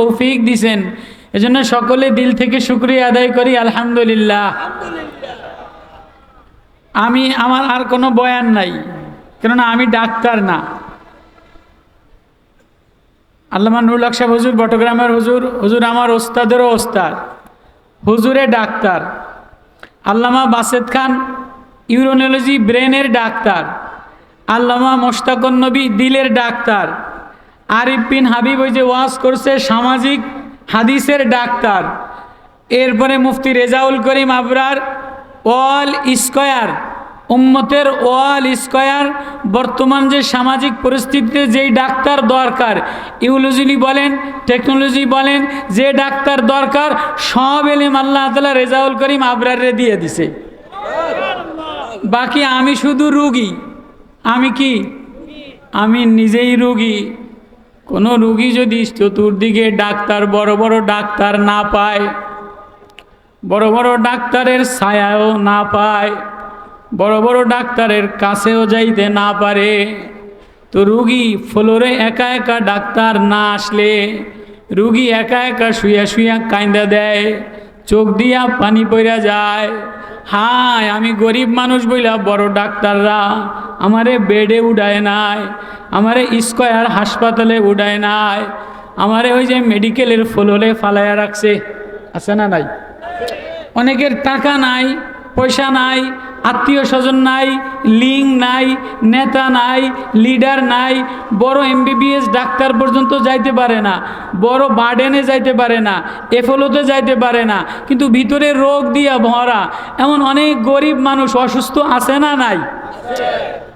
তৌফিক দিছেন। এজন্য সকলে দিল থেকে শুক্রিয়া আদায় করি আলহামদুলিল্লাহ। আমি আমার আর কোনো বয়ান নাই কেননা আমি ডাক্তার না। আল্লামা নুরুল আকশাহ হুজুর বটগ্রামের হুজুর হুজুর আমার ওস্তাদেরও ওস্তাদ হুজুরে ডাক্তার। আল্লামা বাসেদ খান ইউরোনোলজি ব্রেনের ডাক্তার। আল্লামা মোশতাকুন নবী দিলের ডাক্তার। আরিফ বিন হাবিব ওই যে ওয়াজ করছে, সামাজিক হাদিসের ডাক্তার। এরপরে মুফতি রেজাউল করিম আবরার অল স্কোয়ার, উম্মতের ওয়াল স্কয়ার, বর্তমান যে সামাজিক পরিস্থিতিতে যেই ডাক্তার দরকার। ইউলজি বলেন, টেকনোলজি বলেন, যে ডাক্তার দরকার, সব এলেম আল্লাহ তালা রেজাউল করিম আবরারে দিয়ে দিছে। বাকি আমি শুধু রুগী। আমি কি? আমি নিজেই রুগী। কোনো রুগী যদি চতুর্দিকে ডাক্তার, বড় বড় ডাক্তার না পায়, বড় বড় ডাক্তারের ছায়াও না পায়, বড় বড় ডাক্তারের কাছেও যাইতে না পারে, তো রুগী ফ্লোরে একা একা ডাক্তার না আসলে রুগী একা একা শুয়া শুয়া কাইন্দা দেয়, চোখ দিয়া পানি পড়া যায়, হায়, আমি গরিব মানুষ বইলা বড় ডাক্তাররা আমারে বেডে উড়ায় নাই, আমারে স্কয়ার হাসপাতালে উড়ায় নাই, আমারে ওই যে মেডিকেলের ফ্লোরে ফালাইয়া রাখছে। আছে না নাই? অনেকের টাকা নাই, পয়সা নাই, আত্মীয় স্বজন নাই লিঙ্ক নাই, নেতা নাই, লিডার নাই, বড় এমবিবিএস ডাক্তার পর্যন্ত যাইতে পারে না, বড় বার্ডেনে যাইতে পারে না, এফলোতে যাইতে পারে না, কিন্তু ভিতরে রোগ দিয়া ভরা, এমন অনেক গরিব মানুষ অসুস্থ আছে না নাই?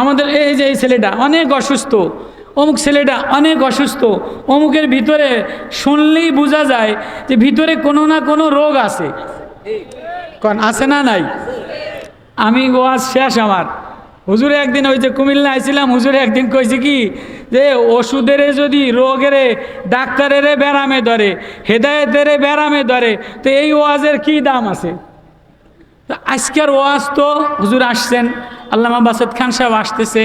আমাদের এই যে এই ছেলেটা অনেক অসুস্থ, অমুক ছেলেটা অনেক অসুস্থ, অমুকের ভিতরে শুনলেই বোঝা যায় যে ভিতরে কোনো না কোনো রোগ আছে। কন, আছে না নাই? আমি ওয়াজ শেষ আমার। হুজুরে একদিন ওই যে কুমিল্লা আইছিলাম, হুজুরে একদিন কইছে কি যে ওষুধের যদি রোগের ডাক্তারের ব্যারামে ধরে, হেদায়েতের ব্যারামে ধরে, তো এই ওয়াজের কি দাম আছে? আজকের ওয়াজ তো হুজুর আসছেন আল্লামা বাসাদ খান সাহেব আসতেছে,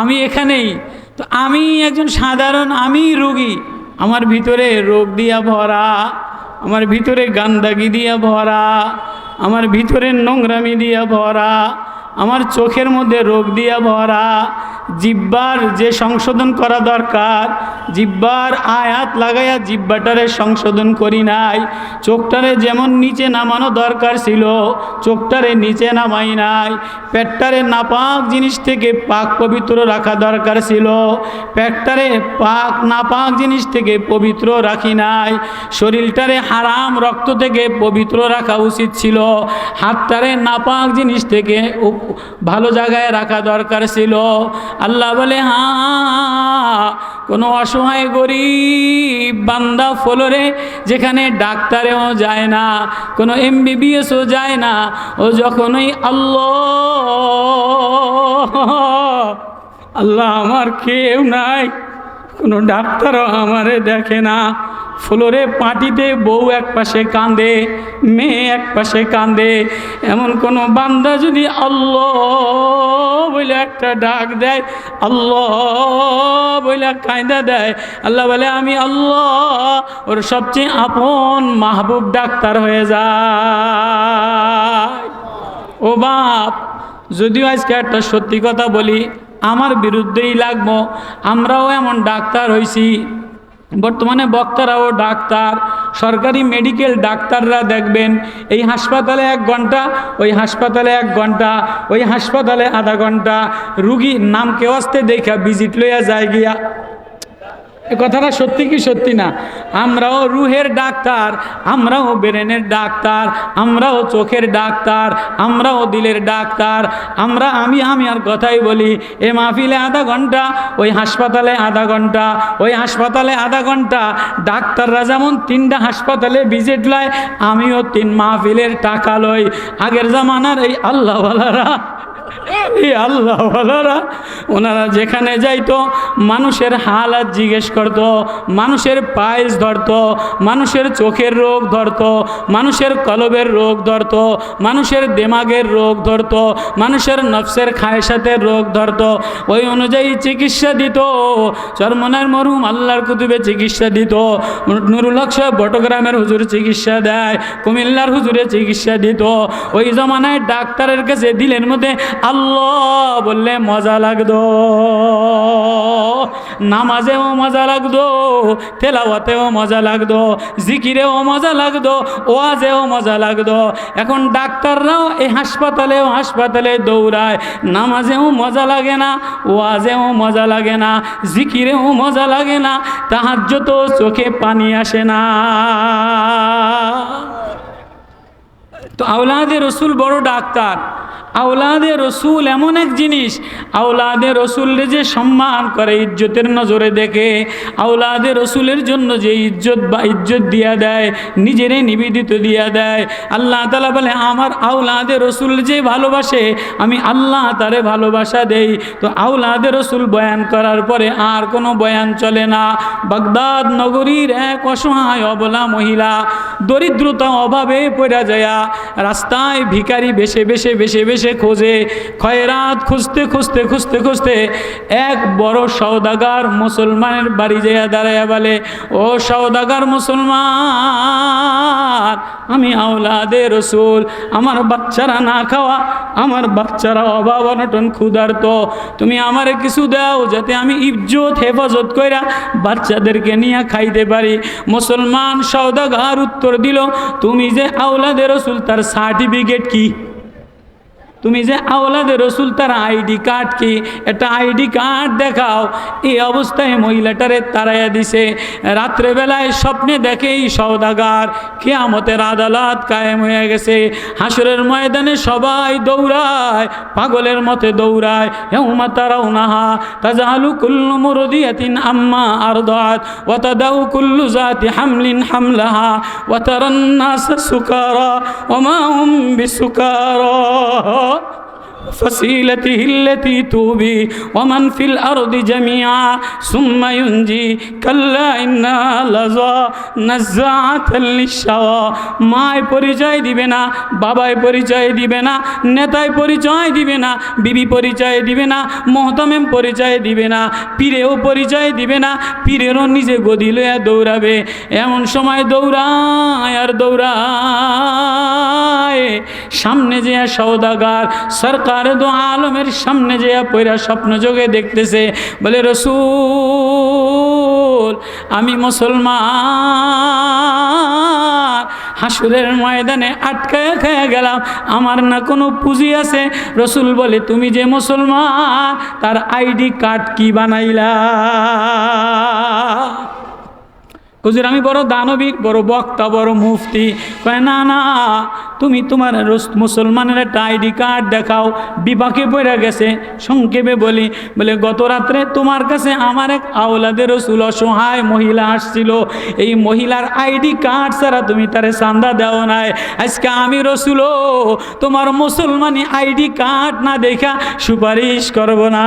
আমি এখানেই। তো আমি একজন সাধারণ, আমি রুগী। আমার ভিতরে রোগ দিয়া ভরা, আমার ভিতরে গান্দাগি দিয়া ভরা, আমার ভিতরে নোংরামি দিয়া ভরা, আমার চোখের মধ্যে রোগ দিয়া ভরা, জিব্বার যে সংশোধন করা দরকার জিব্বার আয়াত লাগাইয়া জিব্বাটারে সংশোধন করি নাই। চোখটারে যেমন নিচে নামানো দরকার ছিল, চোখটারে নিচে নামাই নাই। পেটটারে নাপাক জিনিস থেকে পাক পবিত্র রাখা দরকার ছিল। পেটটারে পাক নাপাক জিনিস থেকে পবিত্র রাখি নাই। শরীরটারে হারাম রক্ত থেকে পবিত্র রাখা উচিত ছিল। হাতটারে নাপাক জিনিস থেকে ভালো জায়গায় রাখা দরকার ছিল। আল্লাহ বলে হ্যাঁ কোনো অসহায় গরিব বান্দা ফলরে যেখানে ডাক্তারেও যায় না, কোনো এমবিবিএসও যায় না, ও যখনই আল্লাহ আল্লাহ আমার কেউ নাই। কোনো ডাক্তারও আমারে দেখে না। ফ্লোরে পাটিতে বউ এক পাশে কাঁদে, মেয়ে এক পাশে কাঁদে। এমন কোনো বান্দা যদি আল্লাহ বলে একটা ডাক দেয়, আল্লাহ বলে কায়দা দেয়, আল্লাহ বলে আমি আল্লাহ ওর সবচেয়ে আপন মাহবুব ডাক্তার হয়ে যায়। ও বাপ, যদিও আজকে একটা সত্যি কথা বলি আমার বিরুদ্ধেই লাগবো, আমরাও এমন ডাক্তার হইছি। বর্তমানে বক্তারাও ডাক্তার, সরকারি মেডিকেল ডাক্তাররা দেখবেন, এই হাসপাতালে এক ঘণ্টা, ওই হাসপাতালে এক ঘণ্টা, ওই হাসপাতালে আধা ঘণ্টা রুগী নাম কেউ আসতে দেখা ভিজিট লইয়া যায় গিয়া। এ কথাটা সত্যি কি সত্যি না? আমরাও রুহের ডাক্তার, আমরাও ব্রেনের ডাক্তার, আমরাও চোখের ডাক্তার, আমরাও দিলের ডাক্তার, আমরা আমি আমি আর কথাই বলি, এ মাহফিলে আধা ঘণ্টা, ওই হাসপাতালে আধা ঘণ্টা, ওই হাসপাতালে আধা ঘণ্টা, ডাক্তাররা যেমন তিনটা হাসপাতালে ভিজিট লয় আমিও তিন মাহফিলের টাকা লই। আগের জামানার এই আল্লাহওয়ালারা এই আল্লাহওয়ালারা ওনারা যেখানে যাইতো, মানুষের হালাত জিজ্ঞেস করতো, মানুষের পায়েস ধরতো, মানুষের চোখের রোগ ধরতো, মানুষের কলবের রোগ ধরতো, মানুষের দেমাগের রোগ ধরতো, মানুষের নফসের খায়সাতের রোগ ধরতো। ওই অনুযায়ী চিকিৎসা দিত, চরমনের মরহুম আল্লাহর কুতুবে চিকিৎসা দিত, নুরুল হক সাহেব বটগ্রামের হুজুর চিকিৎসা দেয়, কুমিল্লার হুজুরে চিকিৎসা দিত। ওই জমানায় ডাক্তারের কাছে দিলের মধ্যে আল্লাহ বললে, মজা লাগতো। নামাজেও মজা লাগতো, তেলাওয়াতেও মজা লাগতো, জিকিরেও মজা লাগতো, ওয়াজেও মজা লাগতো। এখন ডাক্তাররাও এই হাসপাতালেও হাসপাতালে দৌড়ায়। নামাজেও মজা লাগে না, ওয়াজেও মজা লাগে না, জিকিরেও মজা লাগে না তাহার যত চোখে পানি আসে না। তো আওলাদে রসুল বড় ডাক্তার। আওলাদে রসুল এমন এক জিনিস, আওলাদে রসুলের যে সম্মান করে ইজ্জতের নজরে দেখে, আওলাদে রসুলের জন্য যে ইজ্জত বা ইজ্জত দিয়া দেয়, নিজেরে নিবেদিত দিয়া দেয়। আল্লাহ তালা বলে, আমার আওলাদে রসুল যে ভালোবাসে, আমি আল্লাহ তারে ভালোবাসা দেই। তো আওলাদে রসুল বয়ান করার পরে আর কোনো বয়ান চলে না। বাগদাদ নগরীর এক অসহায় অবলা মহিলা দরিদ্রতা অভাবে পড়া যায়া, রাস্তায় ভিখারি বেশে বেশে বেশে বেশে খোঁজে। খয়রাত খুঁজতে খুঁজতে খুঁজতে খুঁজতে এক বড় সওদাগার মুসলমানের বাড়ি যাইয়া দাঁড়াইয়া বলে, ও সওদাগার মুসলমান, আমি আওলাদে রসুল, আমার বাচ্চারা না খাওয়া, আমার বাচ্চারা অভাব অনটন ক্ষুধার্ত, তুমি আমারে কিছু দাও যাতে আমি ইজ্জত, হেফাজত কইরা বাচ্চাদেরকে নিয়ে খাইতে পারি। মুসলমান সওদাগার উত্তর দিল, তুমি যে আওলাদে রসুল, তার সার্টিফিকেট কি? তুমি যে আওলাদে রসুল, তার আইডি কার্ড কি? একটা আইডি কার্ড দেখাও। এই অবস্থায় মহিলাটারে তারাইয়া দিছে। রাত্রেবেলায় স্বপ্নে দেখে এই সৌদাগার কেয়ামতের আদালত কায়েম হয়ে গেছে। হাসরের ময়দানে সবাই দৌড়ায়, পাগলের মতে দৌড়ায়। হেউমা তারাও নাহা তাজালু কুল্লু মুরদিয়াতিন আম্মা আর আরদাত ওয়াতাদাউ কুল্লু জাতি হামলিন হামলাহা ওয়াতারান নাস সুকারা ওমা হুম বিসুকারা। 그래서 فصيلته التي توبي ومن في الأرض جميعا ثم ينجي كلا إنها لظى نزاعة للشوى মায় পরিচয় দিবে না বাবায় পরিচয় দিবে না নেতায় পরিচয় দিবে না বিবি পরিচয় দিবে না মহতমেম পরিচয় দিবে না পীরেও পরিচয় দিবে না পীরেরও নিজে গদি লইয়া দৌড়াবে এমন সময় দৌড়ায় আর দৌড়ায় সামনে যে সৌদাগার সরকার দো আলমের সামনে যে পয়রা স্বপ্ন যোগে দেখতেছে, বলে, রসুল, আমি মুসলমান। হাসুরের ময়দানে আটকায় খায়া গেলাম, আমার না কোনো পুঁজি আছে? রসুল বলে, তুমি যে মুসলমান, তার আইডি কার্ড কি বানাইলা? হুজুর, আমি বড় দানবিক, বড় বক্তা, বড় মুফতি। কয়, না না তুমি তোমার মুসলমানের একটা আইডি কার্ড দেখাও, বিপাকে পড়ে গেছে, সংক্ষেপে বলি, বলে, গত রাত্রে তোমার কাছে আমার এক আওলাদের রসুল অসহায় মহিলা আসছিল। এই মহিলার আইডি কার্ড ছাড়া তুমি তারে চান্দা দেও নাই। আজকে আমি রসুলও তোমার মুসলমানি আইডি কার্ড না দেখা সুপারিশ করব না।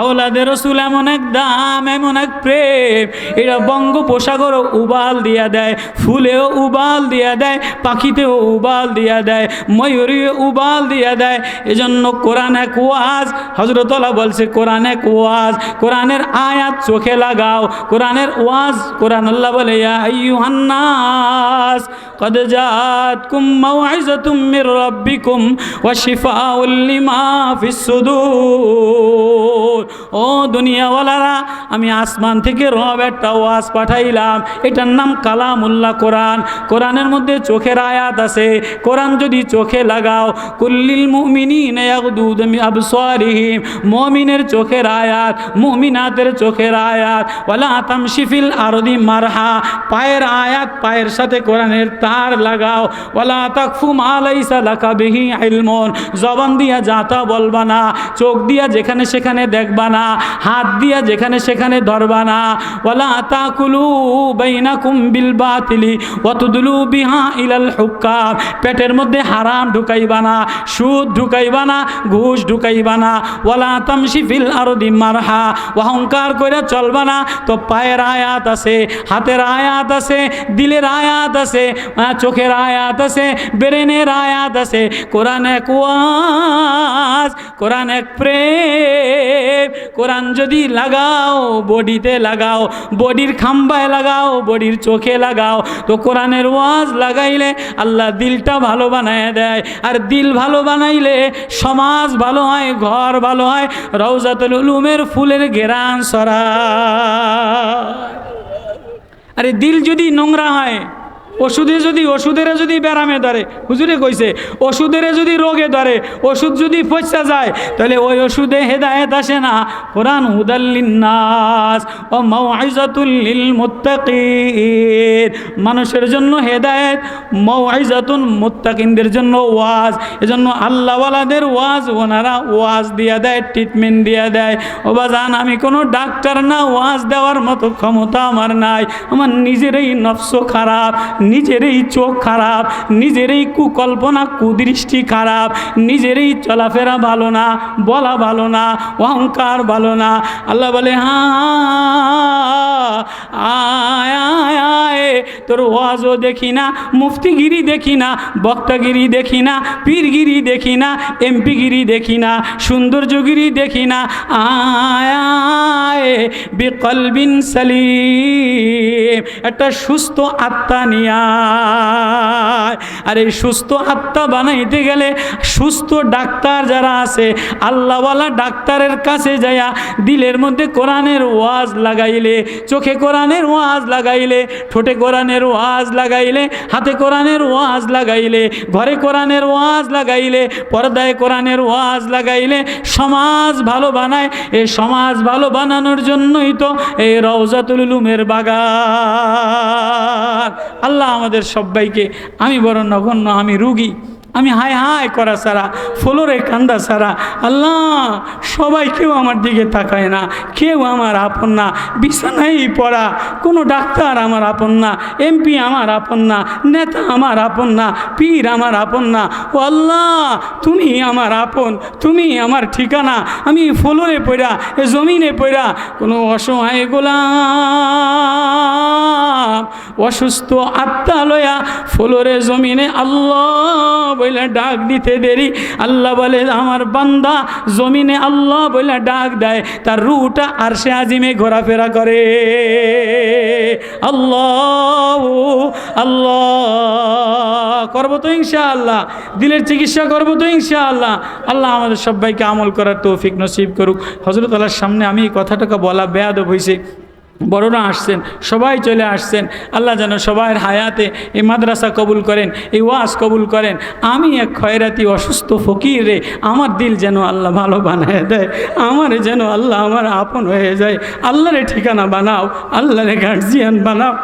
আওলাদের রসুল এমন এক দাম, এমন এক প্রেম এটা বঙ্গোপসাগর উবাল দিয়া দেয়, ফুলেও উবাল দিয়া দেয় পাখিতেও উবাল দিয়া দেয় ময়ূরীও উবাল দিয়া দেয় এজন্য কোরআন এক ওয়াজ হজরতলা বলছে কোরআন এক ওয়াজ কোরআনের আয়াত চোখে লাগাও কোরআনের ওয়াজ কোরআন আল্লাহ বলে ইয়া আইয়ুহান্নাস قد جاءتكم موعظة من ربكم وشفاء لما في الصدور ও দুনিয়াওয়ালারা আমি আসমান থেকে রব একটা ওয়াজ পাঠাইলাম এটার নাম কালামুল্লাহ কোরআন কোরআনের মধ্যে চোখের আয়াত আছে। কোরআন যদি চোখে লাগাও, কুল্লিল মিন মুমিনের চোখের আয়াত, মুমিনাতের চোখের আয়াত। ওয়ালা তামশিফিল আরদি মারহা। পায়ের আয়াত পায়ের সাথে কোরআনের তার লাগাও। ওয়ালা তাকফু মা লাকা বিহি ইলমুন। জবান দিয়া যাতা বলবা না। চোখ দিয়া যেখানে সেখানে দেখবা না। হাত দিয়া যেখানে সেখানে ধরবা না। ওলা তাকুলু বাইনাকুম বিল বাতিলি। ওয়া তুদলু বিহা ইলাল পেটের মধ্যে হারাম ঢুকাইবা না, সুদ ঢুকাইবা না, ঘুষ ঢুকাইবা না। ওয়ালা তামশি ফিল আরদি মারহা। অহংকার করে চলবা না। তো পায়ের আয়াত আছে, হাতের আয়াত আছে, দিলের আয়াত আছে চোখের আয়াত আছে, ব্রেনের আয়াত আছে। কোরআন এক ওয়াজ, কোরআন এক প্রেম। কোরআন যদি লাগাও, বডিতে লাগাও, বডির খাম্বায় লাগাও, বডির চোখে লাগাও, তো কোরআনের ওয়াজ লাগাইলে আল্লাহ দিলটা ভালো বানায় দেয়। আর দিল ভালো বানাইলে সমাজ ভালো হয়, ঘর ভালো হয় রৌজাতুল উলুমের ফুলের গেরান সরা। আরে দিল যদি নোংরা হয় ওষুধে যদি, ওষুধের যদি ব্যারামে ধরে, হুজুরে কইছে, ওষুধের যদি রোগে ধরে, ওষুধ যদি পচা যায়, তাহলে ওই ওষুধে হেদায়েত আসে না। কোরআন হুদাল্লিন্নাস ও মাউআইজাতুল মুত্তাকিন মানুষের জন্য হেদায়েত মাউআইজাতুন মুত্তাকিনদের জন্য ওয়াজ। এজন্য আল্লাহওয়ালাদের ওয়াজ, ওনারা ওয়াজ দিয়া দেয় ট্রিটমেন্ট দিয়া দেয়। ও বাজান, আমি কোনো ডাক্তার না, ওয়াজ দেওয়ার মতো ক্ষমতা আমার নাই। আমার নিজেরই নফস খারাপ নিজেরই চোখ খারাপ, নিজেরই কুকল্পনা, কুদৃষ্টি খারাপ, নিজেরই চলাফেরা ভালো না, বলা ভালো না, অহংকার ভালো না। আল্লাহ বলে হ্যাঁ আয় তোর ওয়াজও দেখি না, মুফতিগিরি দেখি না, বক্তাগিরি দেখি না, পীরগিরি দেখি না, এমপিগিরি দেখি না, সৌন্দর্যগিরি দেখি না আয় বিকলবিন সালিম, একটা সুস্থ আত্মা নিয়ে। আর এই সুস্থ আত্মা বানাইতে গেলে সুস্থ ডাক্তার যারা আছে, আল্লাহওয়ালা ডাক্তারের কাছে যায়া দিলের মধ্যে কোরআনের ওয়াজ লাগাইলে, চোখে কোরআনের ওয়াজ লাগাইলে, ঠোঁটে কোরআনের ওয়াজ লাগাইলে, হাতে কোরআনের ওয়াজ লাগাইলে, ঘরে কোরআনের ওয়াজ লাগাইলে, পর্দায় কোরআনের ওয়াজ লাগাইলে সমাজ ভালো বানায়। এই সমাজ ভালো বানানোর জন্যই তো এই রওজাতুল উলুমের বাগান। আল্লাহ আমাদের সবাইকে, আমি বড় নগণ্য, আমি রুগী আমি হায় হায় করা সারা, ফলোরে কান্দা সারা। আল্লাহ, সবাই কেউ আমার দিকে তাকায় না, কেউ আমার আপন না বিছানাই পড়া, কোনো ডাক্তার আমার আপন না, এমপি আমার আপন না, নেতা আমার আপন না, পীর আমার আপন না। ও আল্লাহ, তুমি আমার আপন, তুমি আমার ঠিকানা। আমি ফলোরে পড়া এ জমিনে পড়া কোনো অসহায় গোলাম। অসুস্থ আত্মা লয়া ফলোরে জমিনে আল্লাহ বলে ডাক দিতে দেরি। আল্লাহ বলে, আমার বান্দা জমিনে আল্লাহ বলে ডাক দেয়, তার রুটা আর সে আজিমে ঘোরাফেরা করে। আল্লাহ আল্লাহ, করব তো ইনশাআল্লাহ, দিলের চিকিৎসা করব তো ইনশাআল্লাহ। আল্লাহ আমাদের সবাইকে আমল করার তৌফিক নসিব করুক। হজরত আল্লাহর সামনে আমি এই কথাটাকে বলা বেয়াদব হয়েছে বড়রা আসছেন, সবাই চলে আসছেন। আল্লাহ যেন সবাই হায়াতে এই মাদ্রাসা কবুল করেন, এই ওয়াজ কবুল করেন। আমি এক খয়রাতি অসুস্থ ফকির রে, আমার দিল যেন আল্লাহ ভালো বানায় দেয়, আমার যেন আল্লাহ আমার আপন হয়ে যায়। আল্লাহরে ঠিকানা বানাও, আল্লাহরে গার্জিয়ান বানাও,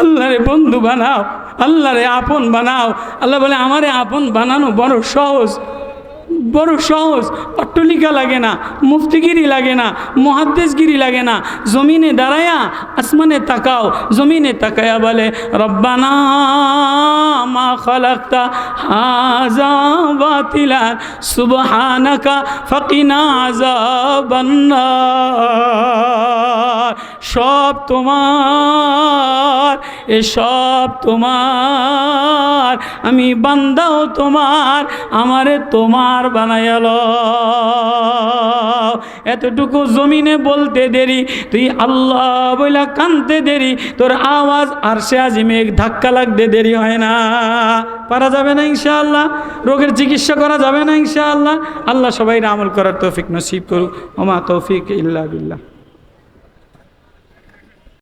আল্লাহরে বন্ধু বানাও, আল্লাহরে আপন বানাও। আল্লাহ বলে, আমারে আপন বানানো বড় সহজ। বড় সহজ, অট্টলিকা লাগে না, মুফতিগিরি লাগে না মহাদ্দেশগিরি লাগে না। জমিনে দাঁড়ায়া, আসমানে তাকাও, জমিনে তাকায়া বলে, রব্বানা মা খালাক্তা হাজা বাতিলান, সুবহানাকা ফাকিনা আযাবান্নার। সব তোমার, এ সব তোমার। আমি বান্দাও তোমার, আমারে তোমার বানায়াল এতটুকু জমিনে বলতে দেরি, তুই আল্লাহ বইলা কানতে দেরি, তোর আওয়াজ আর সে আজিমে ধাক্কা লাগতে দেরি হয় না। পারা যাবে না ইনশাআল্লাহ, রোগের চিকিৎসা করা যাবে না ইনশাআল্লাহ। আল্লাহ সবাই আমল করার তৌফিক নসিব করুক। ওমা তৌফিক ইল্লা বিল্লাহ।